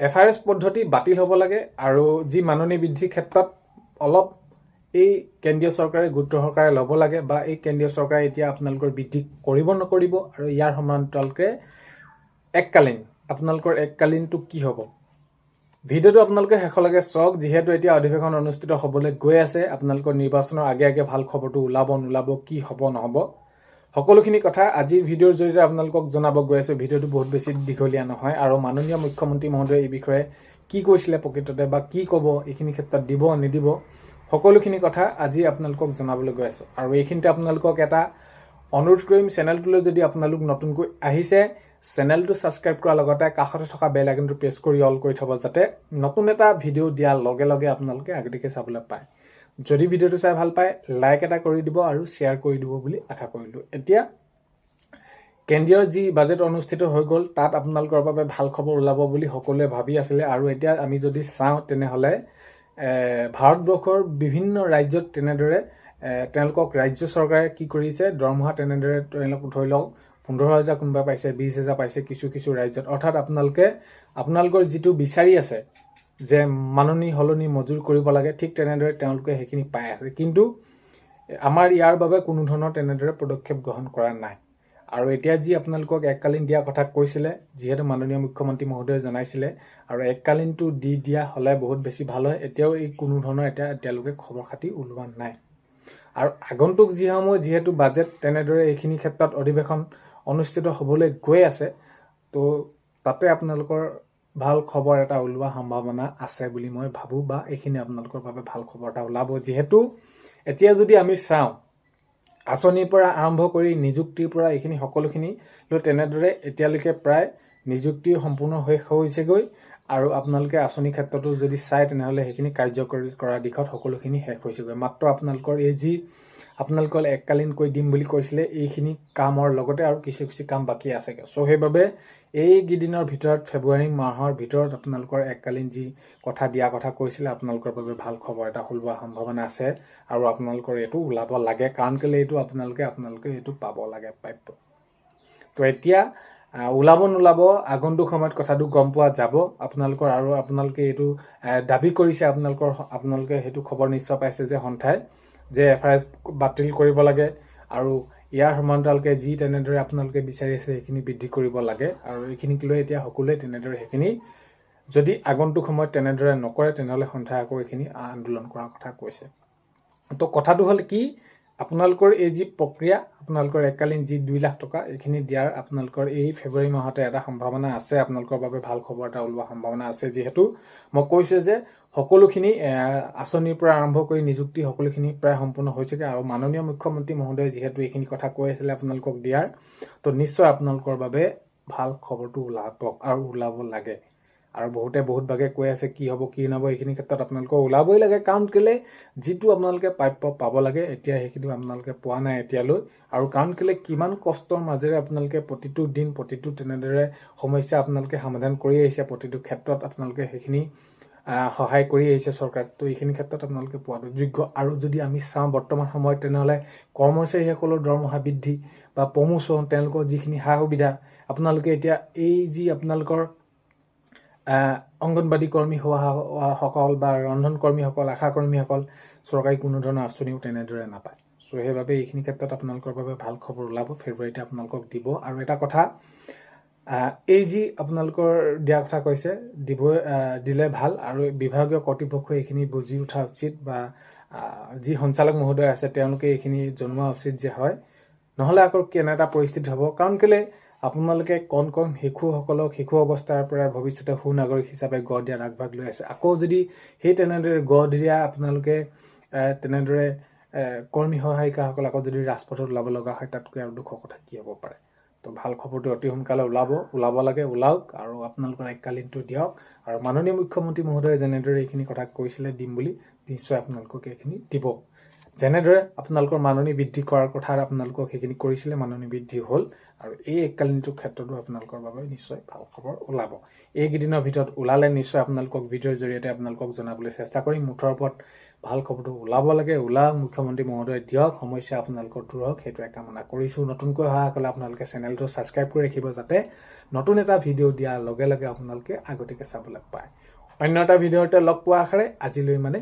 F R S পদ্ধতি বাতিল হ'ব লাগে আৰু যি মাননি বৃদ্ধিৰ ক্ষেত্ৰত অলপ এই কেন্দ্ৰীয় চৰকাৰে গুৰুত্ব সহকাৰে ল'ব লাগে বা এই কেন্দ্ৰীয় চৰকাৰে এতিয়া আপোনালোকৰ বৃদ্ধি কৰিব নকৰিব আৰু ইয়াৰ সমান্তৰালকে এককালীন আপোনালোকৰ এককালীনটো কি হ'ব? ভিডিঅ'টো আপোনালোকে শেষলৈকে চাওক যিহেতু এতিয়া অধিৱেশন অনুষ্ঠিত হ'বলৈ গৈ আছে আপোনালোকৰ নিৰ্বাচনৰ আগে আগে ভাল খবৰটো ওলাব নোলাব কি হ'ব নহ'ব। সকলোখিনি কথা আজিৰ ভিডিঅ'ৰ জৰিয়তে আপোনালোকক জনাব গৈ আছোঁ। ভিডিঅ'টো বহুত বেছি দীঘলীয়া নহয় আৰু মাননীয় মুখ্যমন্ত্ৰী মহোদয়ে এই বিষয়ে কি কৈছিলে প্ৰকৃততে বা কি ক'ব এইখিনি ক্ষেত্ৰত দিব নিদিব সকলোখিনি কথা আজি আপোনালোকক জনাবলৈ গৈ আছোঁ। আৰু এইখিনিতে আপোনালোকক এটা অনুৰোধ কৰিম চেনেলটোলৈ যদি আপোনালোক নতুনকৈ আহিছে চেনেলটো ছাবস্ক্ৰাইব কৰাৰ লগতে কাষতে থকা বেল আইকনটো প্ৰেছ কৰি অল কৰি থ'ব যাতে নতুন এটা ভিডিঅ' দিয়াৰ লগে লগে আপোনালোকে আগতীয়াকৈ চাবলৈ পায়। যদি ভিডিঅ'টো চাই ভাল পায় লাইক এটা কৰি দিব আৰু শ্বেয়াৰ কৰি দিব বুলি আশা কৰিলোঁ। এতিয়া কেন্দ্ৰীয় যি বাজেট অনুষ্ঠিত হৈ গ'ল তাত আপোনালোকৰ বাবে ভাল খবৰ ওলাব বুলি সকলোৱে ভাবি আছিলে। আৰু এতিয়া আমি যদি চাওঁ তেনেহ'লে ভাৰতবৰ্ষৰ বিভিন্ন ৰাজ্যত তেনেদৰে তেওঁলোকক ৰাজ্য চৰকাৰে কি কৰিছে? দৰমহা তেনেদৰে তেওঁলোক ধৰি লওক পোন্ধৰ হাজাৰ কোনোবা পাইছে বিছ হাজাৰ পাইছে কিছু কিছু ৰাজ্যত। অৰ্থাৎ আপোনালোকে আপোনালোকৰ যিটো বিচাৰি আছে যে মাননি সলনি মজুৰ কৰিব লাগে ঠিক তেনেদৰে তেওঁলোকে সেইখিনি পাই আছে। কিন্তু আমাৰ ইয়াৰ বাবে কোনো ধৰণৰ তেনেদৰে পদক্ষেপ গ্ৰহণ কৰা নাই। আৰু এতিয়া যি আপোনালোকক এককালীন দিয়া কথা কৈছিলে যিহেতু মাননীয় মুখ্যমন্ত্ৰী মহোদয়ে জনাইছিলে আৰু এককালীনটো দি দিয়া হ'লে বহুত বেছি ভাল হয় এতিয়াও এই কোনো ধৰণৰ এতিয়া এতিয়ালৈকে খবৰ খাতি ওলোৱা নাই। আৰু আগন্তুক যিসমূহ যিহেতু বাজেট তেনেদৰে এইখিনি ক্ষেত্ৰত অধিৱেশন অনুষ্ঠিত হ'বলৈ গৈ আছে তো তাতে আপোনালোকৰ ভাল খবৰ এটা ওলোৱা সম্ভাৱনা আছে বুলি মই ভাবোঁ বা এইখিনি আপোনালোকৰ বাবে ভাল খবৰ এটা ওলাব। যিহেতু এতিয়া যদি আমি চাওঁ আঁচনিৰ পৰা আৰম্ভ কৰি নিযুক্তিৰ পৰা এইখিনি সকলোখিনি তেনেদৰে এতিয়ালৈকে প্ৰায় নিযুক্তি সম্পূৰ্ণ শেষ হৈছেগৈ আৰু আপোনালোকে আঁচনিৰ ক্ষেত্ৰতো যদি চায় তেনেহ'লে সেইখিনি কাৰ্যকৰী কৰাৰ দিশত সকলোখিনি শেষ হৈছেগৈ। মাত্ৰ আপোনালোকৰ এই যি আপোনালোকৰ এককালীনকৈ দিম বুলি কৈছিলে এইখিনি কামৰ লগতে আৰু কিছু কিছু কাম বাকী আছেগৈ। চ' সেইবাবে এইকেইদিনৰ ভিতৰত ফেব্ৰুৱাৰী মাহৰ ভিতৰত আপোনালোকৰ এককালীন যি কথা দিয়া কথা কৈছিলে আপোনালোকৰ বাবে ভাল খবৰ এটা ওলোৱা সম্ভাৱনা আছে আৰু আপোনালোকৰ এইটো ওলাব লাগে কাৰণ কেলৈ এইটো আপোনালোকে আপোনালোকে এইটো পাব লাগে প্ৰাপ্য। তো এতিয়া ওলাব নোলাব আগন্তুক সময়ত কথাটো গম পোৱা যাব। আপোনালোকৰ আৰু আপোনালোকে এইটো দাবী কৰিছে আপোনালোকৰ আপোনালোকে সেইটো খবৰ নিশ্চয় পাইছে যে সন্থাই। যে এফ আই এছ বাতিল কৰিব লাগে আৰু ইয়াৰ সমান্তৰালকে যি তেনেদৰে আপোনালোকে বিচাৰি আছে সেইখিনি বৃদ্ধি কৰিব লাগে আৰু এইখিনিক লৈ এতিয়া সকলোৱে তেনেদৰে সেইখিনি যদি আগন্তুক সময়ত তেনেদৰে নকৰে তেনেহ'লে সন্থাই আকৌ এইখিনি আন্দোলন কৰাৰ কথা কৈছে। তো কথাটো হ'ল কি আপোনালোকৰ এই যি প্ৰক্ৰিয়া আপোনালোকৰ এককালীন যি দুই লাখ টকা এইখিনি দিয়াৰ আপোনালোকৰ এই ফেব্ৰুৱাৰী মাহতে এটা সম্ভাৱনা আছে। আপোনালোকৰ বাবে ভাল খবৰ এটা ওলোৱা সম্ভাৱনা আছে। যিহেতু মই কৈছোঁ যে সকলোখিনি আঁচনিৰ পৰা আৰম্ভ কৰি নিযুক্তি সকলোখিনি প্ৰায় সম্পূৰ্ণ হৈছেগৈ আৰু মাননীয় মুখ্যমন্ত্ৰী মহোদয়ে যিহেতু এইখিনি কথা কৈ আছিলে আপোনালোকক দিয়াৰ তো নিশ্চয় আপোনালোকৰ বাবে ভাল খবৰটো ওলাব আৰু ওলাব লাগে। আৰু বহুতে বহুত ভাগে কৈ আছে কি হ'ব কি নহ'ব এইখিনি ক্ষেত্ৰত আপোনালোকৰ ওলাবই লাগে। কাৰণ কেলৈ? যিটো আপোনালোকে প্ৰাপ্য পাব লাগে এতিয়া সেইখিনি আপোনালোকে পোৱা নাই এতিয়ালৈ। আৰু কাৰণ কেলৈ? কিমান কষ্টৰ মাজেৰে আপোনালোকে প্ৰতিটো দিন প্ৰতিটো তেনেদৰে সমস্যা আপোনালোকে সমাধান কৰি আহিছে প্ৰতিটো ক্ষেত্ৰত আপোনালোকে সেইখিনি সহায় কৰি আহিছে চৰকাৰক তো এইখিনি ক্ষেত্ৰত আপোনালোকে পোৱাটো যোগ্য। আৰু যদি আমি চাওঁ বৰ্তমান সময়ত তেনেহ'লে কৰ্মচাৰীসকলৰ দৰমহা বৃদ্ধি বা প্ৰমোচন তেওঁলোকৰ যিখিনি সা সুবিধা আপোনালোকে এতিয়া এই যি আপোনালোকৰ অংগনবাদী কৰ্মী হোৱা হোৱা সকল বা ৰন্ধন কৰ্মীসকল আশা কৰ্মীসকল চৰকাৰী কোনো ধৰণৰ আঁচনিও তেনেদৰে নাপায়। চ' সেইবাবে এইখিনি ক্ষেত্ৰত আপোনালোকৰ বাবে ভাল খবৰ ওলাব ফেব্ৰুৱাৰীতে আপোনালোকক দিব। আৰু এটা কথা এই যি আপোনালোকৰ দিয়া কথা কৈছে দিব দিলে ভাল আৰু বিভাগীয় কৰ্তৃপক্ষই এইখিনি বুজি উঠা উচিত বা যি সঞ্চালক মহোদয় আছে তেওঁলোকে এইখিনি জনোৱা উচিত যে হয়। নহ'লে আকৌ কেনে এটা পৰিস্থিতি হ'ব? কাৰণ কেলৈ আপোনালোকে কণ কণ শিশুসকলক শিশু অৱস্থাৰ পৰা ভৱিষ্যতে সুনাগৰিক হিচাপে গঢ় দিয়াত আগভাগ লৈ আছে। আকৌ যদি সেই তেনেদৰে গঢ় দিয়া আপোনালোকে তেনেদৰে কৰ্মী সহায়িকাসকল আকৌ যদি ৰাজপথত ওলাব লগা হয় তাতকৈ আৰু দুখৰ কথা কি হ'ব পাৰে? তো ভাল খবৰটো অতি সোনকালে ওলাব ওলাব লাগে ওলাওক আৰু আপোনালোকৰ এককালীনটো দিয়ক। আৰু মাননীয় মুখ্যমন্ত্ৰী মহোদয়ে যেনেদৰে এইখিনি কথা কৈছিলে দিম বুলি নিশ্চয় আপোনালোকক এইখিনি দিব। যেনেদৰে আপোনালোকৰ মাননি বৃদ্ধি কৰাৰ কথা আপোনালোকক সেইখিনি কৰিছিলে মাননি বৃদ্ধি হ'ল আৰু এই এককালীনটোৰ ক্ষেত্ৰতো আপোনালোকৰ বাবে নিশ্চয় ভাল খবৰ ওলাব। এইকেইদিনৰ ভিতৰত ওলালে নিশ্চয় আপোনালোকক ভিডিঅ'ৰ জৰিয়তে আপোনালোকক জনাবলৈ চেষ্টা কৰিম। মুঠৰ ওপৰত ভাল খবৰটো ওলাব লাগে ওলাওক। মুখ্যমন্ত্ৰী মহোদয়ে দিয়ক সমস্যা আপোনালোকৰ দূৰ হওক সেইটোৱে কামনা কৰিছোঁ। নতুনকৈ অহাসকলে আপোনালোকে চেনেলটো ছাবস্ক্ৰাইব কৰি ৰাখিব যাতে নতুন এটা ভিডিঅ' দিয়াৰ লগে লগে আপোনালোকে আগতীয়াকৈ চাবলৈ পায়। অন্য এটা ভিডিঅ'তে লগ পোৱা আশাৰে আজিলৈ মানে